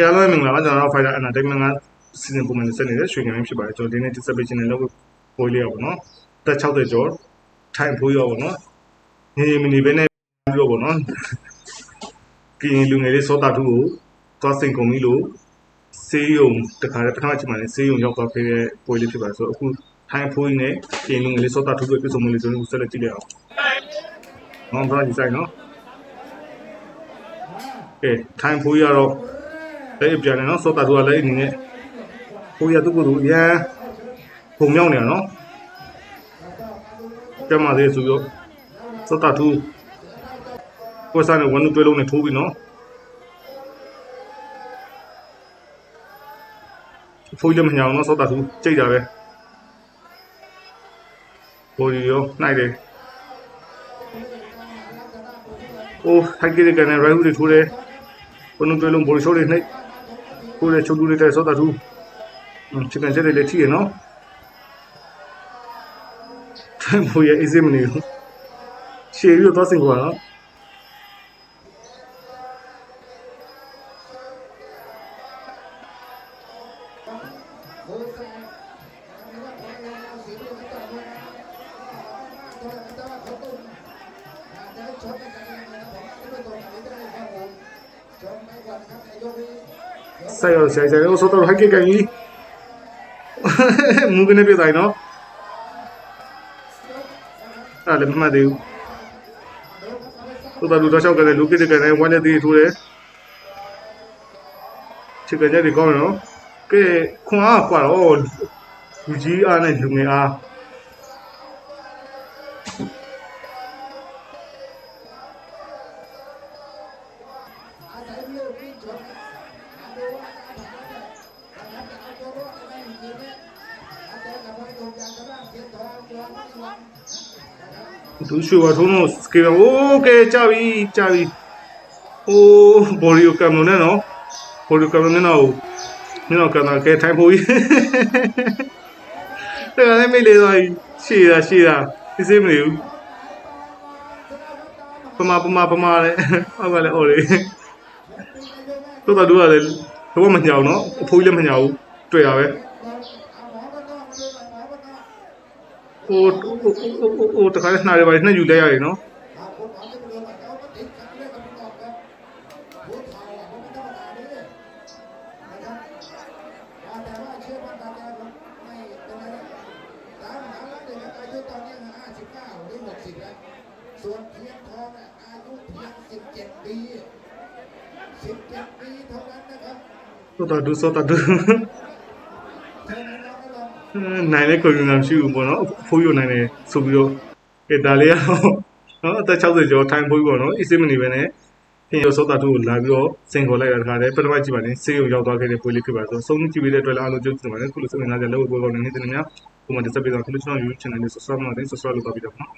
တရားလုံးမင်္ဂလာပါကျွန်တော်တို့ Fighter Entertainment ကစီစဉ်ပုံမှန်ဆက်နေတဲ့ရွှေကမ်းဖြစ်ပါတယ်ကျွန်တော်ဒီနေ့ဒီဆက်ပေးခြင်းနဲ့လောက်ပိုးလေးရပါတော့တက်60ကျော်ထိုင်ဖိုးရောပါတော့ညီညီမနီပဲနဲ့ပြီးတော့ပါတော့ကရင်လူငယ်လေးစောတာထုကိုသွားစိန်ကုန်ပြီလို့စေးယုံတခါတည်းပထမချိန်မှာလည်းစေးယုံရောက်သွားခဲ့တဲ့ပွဲလေးဖြစ်ပါတယ်ဆိုတော့အခုထိုင်ဖိုးနဲ့ကရင်လူငယ်လေးစောတာထုရဲ့ပြည့်စုံမှုလေးကျွန်တော်ဆက်လက်ကြည့်လိုက်အောင်။မောင်ဘရာကြီးဆိုင်နော်။ကဲထိုင်ဖိုးရတော့ အဲ့ပြန်နေနော်စောတာသူကလည်းအနေနဲ့ကိုရသူ့ကိုယ်သူအရန်ပုံမြောက်နေတာနော်ကျမသေးဆိုပြီးစောတာသူကိုစားနေဝန်တူတွဲလုံးနဲ့ထိုးပြီးနော်ဖိုးလည်းမညာအောင်နော်စောတာသူကြိတ်တာပဲဟိုဒီရောနိုင်တယ်အိုးဟိုက်ကြီးကနေရိုက်ဟူတွေထိုးတယ်ဝန်တူတွဲလုံးဘော်ရှိုးတွေနှိပ် ကိုယ်ရဲ့ချုပ်တူလေးတဲ့စောတာသူချစ်ကန်ချက်တွေလည်းထိရနော်ထိုင်ဖို့ရအေးစေးမနေဘူးရှေ့ပြီးတော့စင်ကွာနော် ဆက်ရဆိုင်ဆိုင်တော့စောတာဟိုက်ကန်ကြီးမူကနေပြတိုင်းနော်အဲ့လည်းမမှတ်သေးဘူးသောတာလူတော့ရှောက်ကလ ည်းလူကိတကနေဝမ်းနေသေးထိုးတယ်ချစ်ကြတဲ့ကောင်းနော်ကဲခွန်အားကွာတော့လူကြီးအားနဲ့လူငယ်အားသူရှိုးပါထုံးတော့စကေโอเคကြာပြီကြာပြီโอ้ဘော်ရီယိုကမ်နိုနဲ့နော်ဘော်ရီယိုကမ်နိုနဲ့နော်မင်းတော့ကန်တာကဲထိုင်ဖို့ကြီးတကယ်လည်းမေးလေသွားရှေ့တာရှေ့တာသိစေးမနေဘူးပမာပမာပမာလေဟုတ်ပါလေအော်လေ တော်တော်တို့ကလည်းတော့မညောင်နော်အဖိုးကြီးလည်းမညောင်ဘူးတွေ့ရပဲဟိုဟိုဟိုဟိုတခါနဲ့နှာရပါနှက်ယူလဲရတယ်နော် ส่วนเทียนทองน่ะอายุเพียง 17 ปี 17 ปีเท่านั้นนะครับ စောတာဒူစောတာဒူ เท่านั้นเราก็ลอง နိုင်တဲ့ကွန်ပျူတာမရှိဘူးပေါ့နော်အဖိုးယူနိုင်တယ်ဆိုပြီးတော့အဲဒါလေးကတော့နော်အသက်60ကျော်ထိုင်ဖိုးပေါ့နော်အစ်စမနေပဲနဲ့ပြင်ရစောတာဒူကိုလာပြီးတော့စင်ခေါ်လိုက်တာတခါတည်းပထမကြည့်ပါနဲ့စေးရုံရောက်သွားခဲ့တဲ့ပွဲလေးဖြစ်ပါဆိုဆုံးကြည့်ပြီးတဲ့အတွက်လည်းအားလုံးကြိုးစားပါတယ်ခုလိုစိတ်ဝင်စားကြတဲ့လောက်ပွဲကောင်းနေတဲ့နေ့များပုံမှန်တက်ဆက်ပေးတော့ခုလိုကျွန်တော် YouTube channel လေး subscribe လုပ်တယ် subscribe လုပ်ပါပြီးတော့နော်